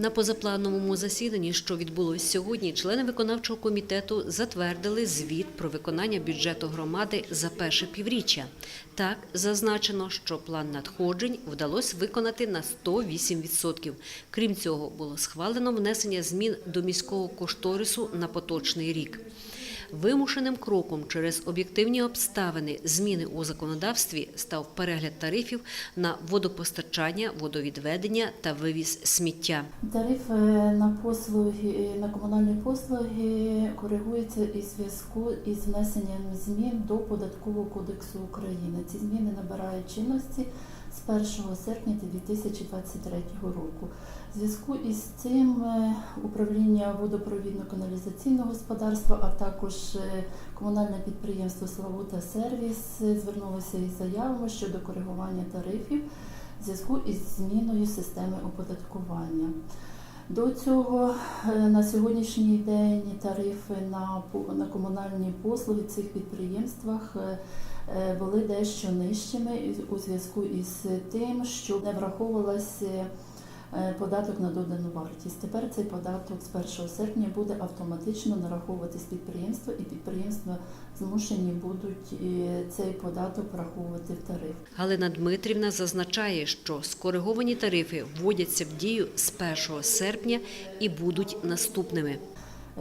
На позаплановому засіданні, що відбулось сьогодні, члени виконавчого комітету затвердили звіт про виконання бюджету громади за перше півріччя. Так зазначено, що план надходжень вдалося виконати на 108%. Крім цього, було схвалено внесення змін до міського кошторису на поточний рік. Вимушеним кроком через об'єктивні обставини зміни у законодавстві став перегляд тарифів на водопостачання, водовідведення та вивіз сміття. Тарифи на послуги на комунальні послуги коригуються із зв'язку із внесенням змін до податкового кодексу України. Ці зміни набирають чинності з 1 серпня 2023 року. В зв'язку із цим е, управління водопровідно-каналізаційного господарства, а також е, комунальне підприємство Славута Сервіс звернулося із заявами щодо коригування тарифів в зв'язку із зміною системи оподаткування. До цього е, на сьогоднішній день тарифи на, на комунальні послуги в цих підприємствах е, е, були дещо нижчими у зв'язку із тим, що не враховувалася податок на додану вартість. Тепер цей податок з 1 серпня буде автоматично нараховуватись підприємства, і підприємства змушені будуть е, цей податок враховувати в тариф. Галина Дмитрівна зазначає, що скориговані тарифи вводяться в дію з 1 серпня і будуть наступними.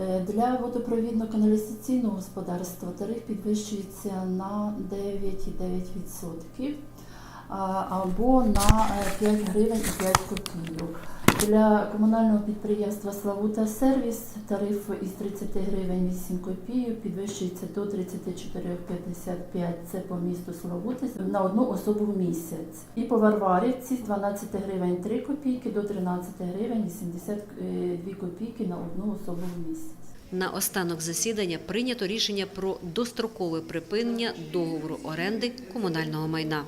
Е, Для водопровідно-каналізаційного господарства тариф підвищується на 9,9% а, або на е, 5 гривень і 5 копійок. Для комунального підприємства Славута Сервіс тариф із 30 гривень 8 копійок підвищується до 34,55 це по місту Славути на одну особу в місяць. І по Варварівці з 12 гривень 3 копійки до 13 гривень 82 копійки на одну особу в місяць. На останок засідання прийнято рішення про дострокове припинення договору оренди комунального майна.